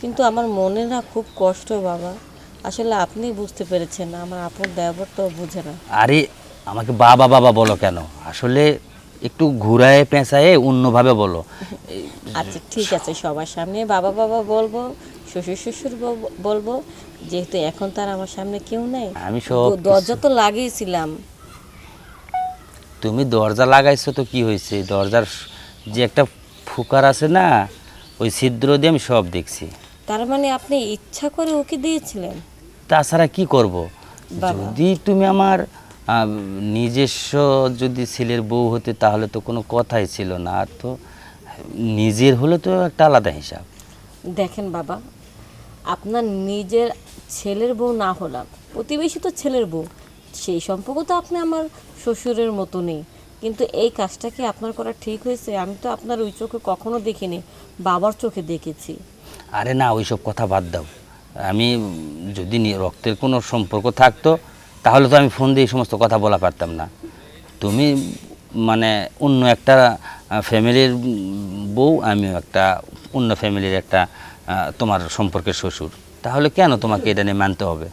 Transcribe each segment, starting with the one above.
কিন্তু আমার মনে না খুব কষ্ট বাবা। আসলে আপনি বুঝতে পেরেছেন আমার আপন দেবর তো বুঝে না। আরে আমাকে বাবা বাবা বলো কেন? আসলে একটু ঘুরায় পেঁচায়ে অন্যভাবে বলো। আচ্ছা ঠিক আছে সবার সামনে বাবা বাবা বলব শ্বশুর শ্বশুর বল- বলব যেহেতু এখন তার আমার সামনে কেউ নেই। আমি সব দরজা তো লাগিয়েছিলাম। তুমি দরজা লাগাইছো তো কি হয়েছে? দরজার যে একটা ফুকার আছে না ওই ছিদ্র দিয়ে আমি সব দেখছি। তার মানে আপনি ইচ্ছা করে ওকে দিয়েছিলেন? তাছাড়া কি করব। যদি তুমি আমার নিজস্ব যদি ছেলের বউ হতে তাহলে তো কোনো কথাই ছিল না। আর তো নিজের হলে তো একটা আলাদা হিসাব। দেখেন বাবা আপনার নিজের ছেলের বউ না হলাম প্রতিবেশী তো ছেলের বউ সেই সম্পর্ক তো আপনি আমার শ্বশুরের মতো নেই কিন্তু এই কাজটা কি আপনার করা ঠিক হয়েছে? আমি তো আপনার ওই চোখে কখনো দেখিনি বাবার চোখে দেখেছি। আরে না, ওইসব কথা বাদ দাও। আমি যদি রক্তের কোনো সম্পর্ক থাকতো, তাহলে তো আমি ফোন দিয়ে এই সমস্ত কথা বলা পারতাম না। তুমি মানে অন্য একটা ফ্যামিলির বউ, আমিও একটা অন্য ফ্যামিলির একটা তোমার সম্পর্কের শ্বশুর। তাহলে কেন তোমাকে এটা নিয়ে মানতে হবে?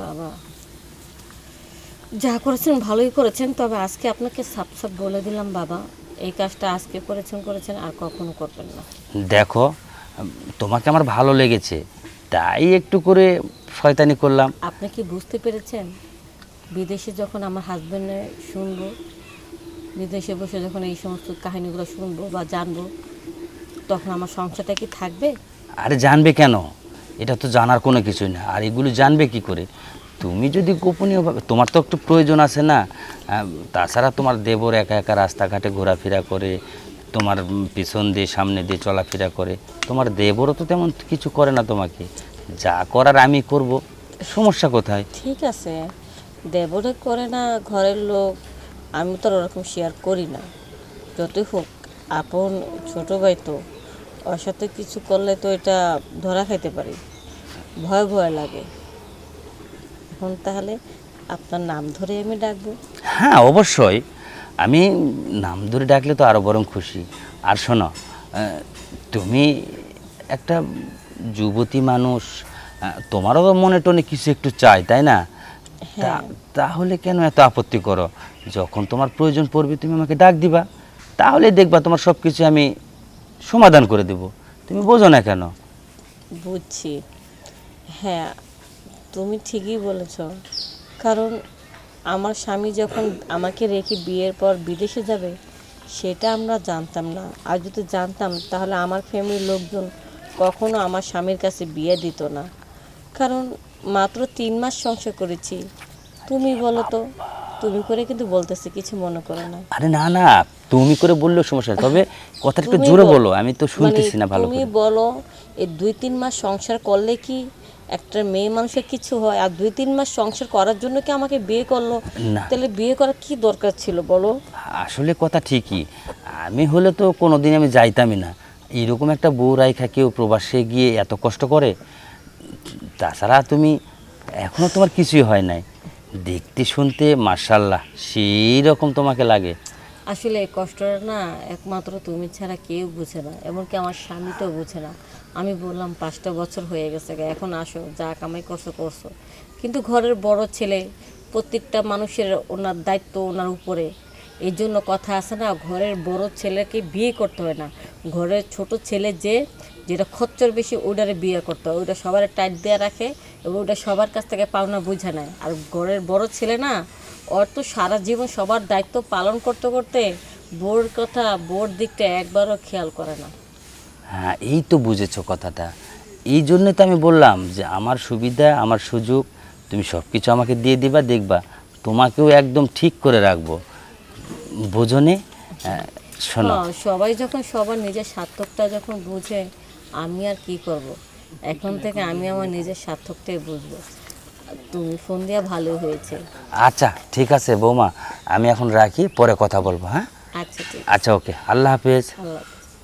বাবা, যা করেছেন ভালোই করেছেন, তবে আজকে আপনাকে সাপ সাপ বলে দিলাম বাবা। এই কাজটা আজকে করেছেন করেছেন আর কখনো করবেন না। দেখো তোমাকে আমার ভালো লেগেছে তাই একটু করে শয়তানি করলাম। আপনি কি বুঝতে পেরেছেন? বিদেশে যখন আমার হাজব্যান্ডে শুনব বিদেশে বসে যখন এই সমস্ত কাহিনীগুলো শুনব বা জানব তখন আমার সংসারটা কি থাকবে? আরে জানবে কেন? এটা তো জানার কোনো কিছুই না। আর এগুলো জানবে কি করে? তুমি যদি গোপনীয়ভাবে তোমার তো একটু প্রয়োজন আছে না। তাছাড়া তোমার দেবর একা একা রাস্তাঘাটে ঘোরাফেরা করে, তোমার পিছন দিয়ে, সামনে দিয়ে চলাফেরা করে। তোমার দেবরও তো তেমন কিছু করে না তোমাকে। যা করার আমি করব। সমস্যা কোথায়? ঠিক আছে। দেবরে করে না ঘরের লোক, আমি তো ওরকম শেয়ার করি না। যতই হোক, আপন, ছোট ভাই তো। ওর সাথে কিছু করলে তো এটা ধরা খেতে পারি। ভয় ভয় লাগে। এখন তাহলে আপনার নাম ধরে আমি ডাকবো। হ্যাঁ অবশ্যই। আমি নাম ধরে ডাকলে তো আরও বরং খুশি। আর শোনো তুমি একটা যুবতী মানুষ তোমারও তো মনে টনে কিছু একটু চাই তাই না? তা- তাহলে কেন এত আপত্তি করো? যখন তোমার প্রয়োজন পড়বে তুমি আমাকে ডাক দিবা। তাহলে দেখবা তোমার সব কিছু আমি সমাধান করে দেব। তুমি বোঝো না কেন? বুঝছি। হ্যাঁ তুমি ঠিকই বলেছ। কারণ আমার স্বামী যখন আমাকে রেখে বিয়ের পর বিদেশে যাবে সেটা আমরা জানতাম না। আর যদি জানতাম তাহলে আমার ফ্যামিলির লোকজন কখনো আমার স্বামীর কাছে বিয়ে দিত না। কারণ মাত্র তিন মাস সংসার করেছি। তুমি বলো তো তুমি করে কিন্তু বলতেছি কিছু মনে করো না। আরে না না তুমি করে বললেও সমস্যা তবে কথাটা একটু জোরে বলো আমি তো শুনতেছি মানে না ভালো তুমি বলো এই দুই তিন মাস সংসার করলে কি একটা মেয়ে মানুষের কিছু হয় আর দুই তিন মাস সংসার করার জন্য কি আমাকে বিয়ে করল? না। তাহলে বিয়ে করার কি দরকার ছিল বলো? আসলে কথা ঠিকই। আমি হলে তো কোনোদিন আমি যাইতামই না। এরকম একটা বউ রাইখা কেউ প্রবাসে গিয়ে এত কষ্ট করে? তাছাড়া তুমি এখনও তোমার কিছুই হয় নাই। দেখতে শুনতে মার্শাল্লাহ সেই রকম তোমাকে লাগে। আসলে এই কষ্টটা না একমাত্র তুমি ছাড়া কেউ বুঝে না, এমনকি আমার স্বামী তো বুঝে না। আমি বললাম, পাঁচটা বছর হয়ে গেছে এখন আসো, যা কামাই করছ করছ। কিন্তু ঘরের বড় ছেলে, প্রত্যেকটা মানুষের ওনার দায়িত্ব ওনার উপরে। এই জন্য কথা আছে না, ঘরের বড় ছেলেকে বিয়ে করতে হয় না। ঘরের ছোট ছেলে যে, যেটা খচ্চর বেশি ওটারে বিয়ে করতে হয়। ওটা সবার টাইট দেওয়া রাখে এবং ওটা সবার কাছ থেকে পাওনা বুঝে নেয়। আর ঘরের বড় ছেলে না ওর তো সারা জীবন সবার দায়িত্ব পালন করতে করতে বোর কথা বোর দিকটা একবারও খেয়াল করে না। হ্যাঁ এই তো বুঝেছ কথাটা। এই জন্যে তো আমি বললাম যে আমার সুবিধা আমার সুযোগ তুমি সব কিছু আমাকে দিয়ে দিবা দেখবা। তোমাকেও একদম ঠিক করে রাখব। বোঝনে? শোনো। হ্যাঁ, সবাই যখন সবার নিজের সার্থকটা যখন বুঝে আমি আর কি করব। এখন থেকে আমি আমার নিজের সার্থকটাই বুঝব। তুমি ফোন দেওয়া ভালো হয়েছে। আচ্ছা ঠিক আছে বৌমা আমি এখন রাখি পরে কথা বলব হ্যাঁ? আচ্ছা ঠিক আচ্ছা ওকে আল্লাহ হাফেজ। আল্লাহ হাফেজ।